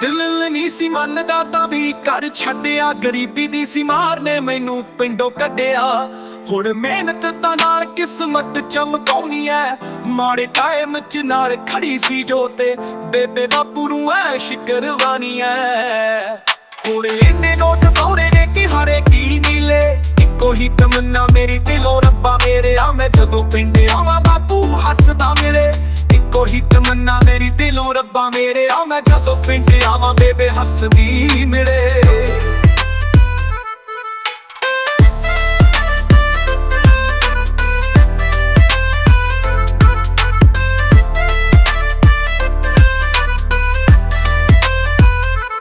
ਦਿਲ ਨਹੀਂ ਸੀ ਮੰਨਦਾ ਤਾਂ ਵੀ ਘਰ ਛੱਡਿਆ, ਗਰੀਬੀ ਦੀ ਸੀ ਮਾਰ ਨੇ ਮੈਨੂੰ ਪਿੰਡੋਂ ਕੱਢਿਆ। ਹੁਣ ਮਿਹਨਤ ਤਾਂ ਨਾਲ ਕਿਸਮਤ ਚਮਕਾਉਣੀ ਐ। ਮਾੜੇ ਟਾਈਮ ਚ ਨਾਲ ਖੜੀ ਸੀ ਜੋ ਤੇ ਬੇਬੇ ਬਾਪੂ ਨੂੰ ਐਸ਼ ਕਰਵਾਨੀ ਐ। ਹੁਣ ਇੰਨੇ ਨੋਟ ਪਾਉਣੇ ਨੇ ਕਿ ਹਰੇ ਕੀ ਨੀਲੇ। ਇੱਕੋ ਹੀ ਤਮੰਨਾ ਮੇਰੀ ਦਿਲੋਂ ਰੱਬਾ ਮੇਰੇ ਆ ਮੈਂ ਜਦੋਂ ਪਿੰਡ ਆਵਾਂ ਹੱਸਦਾ ਮੇਰੇ। ਇੱਕੋ ਹੀ ਤਮੰਨਾ ਮੇਰੀ ਦਿਲੋਂ ਰੱਬਾ ਮੇਰੇ। ਆ ਮੈਂ ਜਦੋਂ ਪਿੰਡ ਆਵਾਂ ਬੇਬੇ, ਹੱਸਦੀ ਮੇਰੇ।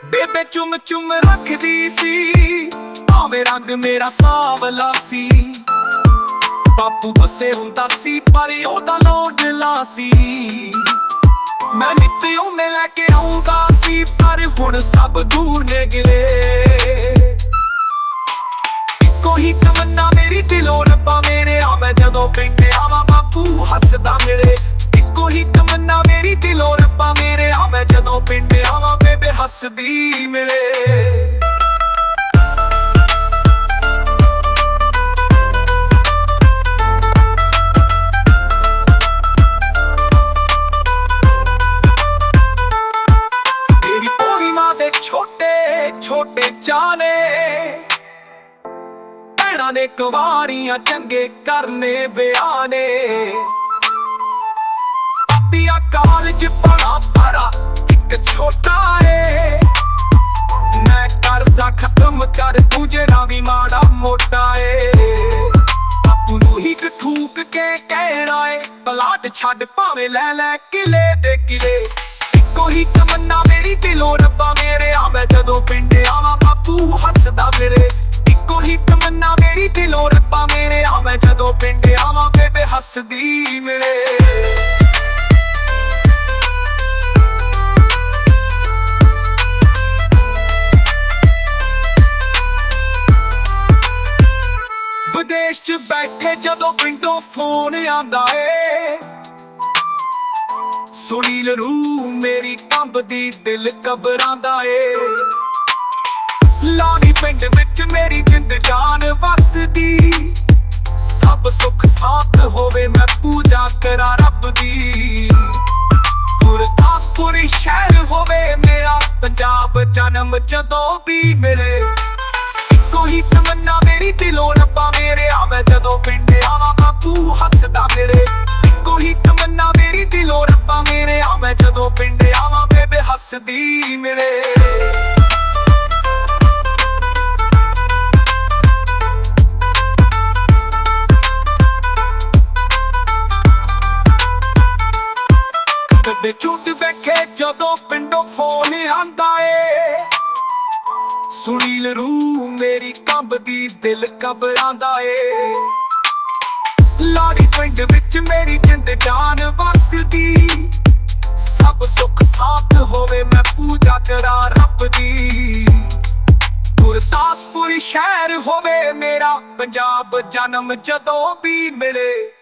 ਬੇਬੇ ਚੁੰਮ ਚੁੰਮ ਰੱਖਦੀ ਸੀ। ਭਾਵੇਂ ਰੰਗ ਮੇਰਾ ਸਾਵਲਾ ਸੀ। ਬਾਪੂ ਬਸੇ ਹੁੰਦਾ ਸੀ, ਪਰ ਉਹਦਾ ਲੋਡਲਾ ਸੀ। ਮੈਂ ਨਿੱਤੇ ਉਹਨੇ ਲੈ ਕੇ ਆਉਂਦਾ ਸੀ, ਪਰ ਹੁਣ ਸਭ ਦੂਰ ਨੇ ਗਿਲੇ। ਇੱਕੋ ਹੀ ਤਮੰਨਾ ਮੇਰੀ ਦਿਲੋਂ ਰੱਬਾ ਮੇਰੇ, ਆ ਮੈਂ ਜਦੋਂ ਪਿੰਡ ਆਵਾ ਬਾਪੂ ਹੱਸਦਾ ਮੇਰੇ ਇੱਕੋ ਹੀ ਤਮੰਨਾ ਮੇਰੀ ਦਿਲੋਂ ਰੱਬਾ ਮੇਰੇ, ਆ ਮੈਂ ਜਦੋਂ ਪਿੰਡ ਆਵਾ ਬੇਬੇ ਹੱਸਦੀ। ਛੋਟੇ ਭੈਣਾਂ ਨੇ ਕੁਵਾਰੀਆਂ ਚੰਗੇ ਕਰਨੇ ਵਿਆਹ ਪੀਆ ਕਾਲਜ ਪੜਾ ਪੜਾ ਇੱਕ ਛੋਟਾ ਏ। ਮੈਂ ਕਰਜ਼ਾ ਖਤਮ ਕਰ ਤੂੰ ਜਿਹੜਾ ਵੀ ਮਾੜਾ ਮੋਟਾ ਏ। ਬਾਪੂ ਨੂੰ ਹੀ ਠੂਕ ਕੇ ਕਹਿਣਾ ਏ, ਪਲਾਟ ਛੱਡ ਭਾਵੇਂ ਲੈ ਲੈ ਕਿਲੇ ਦੇ ਕਿਲੇ। ਇੱਕੋ ਹੀ ਤਮੰਨਾ ਮੇਰੀ ਦਿਲੋਂ ਰੱਬਾ ਮੇਰੇ ਆ, ਮੈਂ ਜਦੋਂ ਪਿੰਡ ਆਵਾਂ ਬਾਪੂ ਹੱਸਦਾ ਮੇਰੇ। ਇੱਕੋ ਹੀ ਤਮੰਨਾ ਮੇਰੀ ਦਿਲੋਂ ਰੱਬਾ ਮੇਰੇ ਆ, ਮੈਂ ਜਦੋਂ ਪਿੰਡ ਆਵਾਂ ਬੇਬੇ ਹੱਸਦੀ ਮੇਰੇ। ਵਿਦੇਸ਼ ਚ ਬੈਠੇ ਜਦੋਂ ਪਿੰਡੋਂ ਫੋਨ ਆਂਦਾ ਏ ਸੁਨੀਲ ਰੂ ਮੇਰੀ ਕੰਬਦੀ ਦਿਲ ਕਬਰਾਂਦਾ ਏ। ਲਾਣੀ ਪਿੰਡ ਵਿੱਚ ਮੇਰੀ ਜਿੰਦ ਜਾਨ ਵਸਦੀ। ਸਭ ਸੁੱਖ ਸਾਥ ਹੋਵੇ ਮੈਂ ਪੂਜਾ ਕਰਾਂ ਰੱਬ ਦੀ। ਗੁਰਦਾਸਪੁਰੀ ਸ਼ਹਿਰ ਹੋਵੇ ਮੇਰਾ ਪੰਜਾਬ ਜਨਮ ਜਦੋਂ ਵੀ ਮਿਲੇ। ਬੇਬੇ ਝੂਠ ਵੇਖੇ ਜਦੋਂ ਪਿੰਡੋਂ ਫੋਨ ਆਂਦਾ ਏ। ਸੁਨੀਲ ਰੂ ਮੇਰੀ ਕੰਬਦੀ ਦਿਲ ਕਬਰਾਂਦਾ ਏ। ਲਾੜੀ ਪਿੰਡ ਵਿੱਚ ਮੇਰੀ ਜਿੰਦ ਜਾਨ ਵਸਦੀ। ਸਭ ਸੁੱਖ ਸਾਥ ਹੋਵੇ ਮੈਂ ਪੂਜਾ ਕਰਾਂ ਰੱਬ ਦੀ। ਗੁਰਦਾਸਪੁਰੀ ਸ਼ਹਿਰ ਹੋਵੇ ਮੇਰਾ ਪੰਜਾਬ ਜਨਮ ਜਦੋਂ ਵੀ ਮਿਲੇ।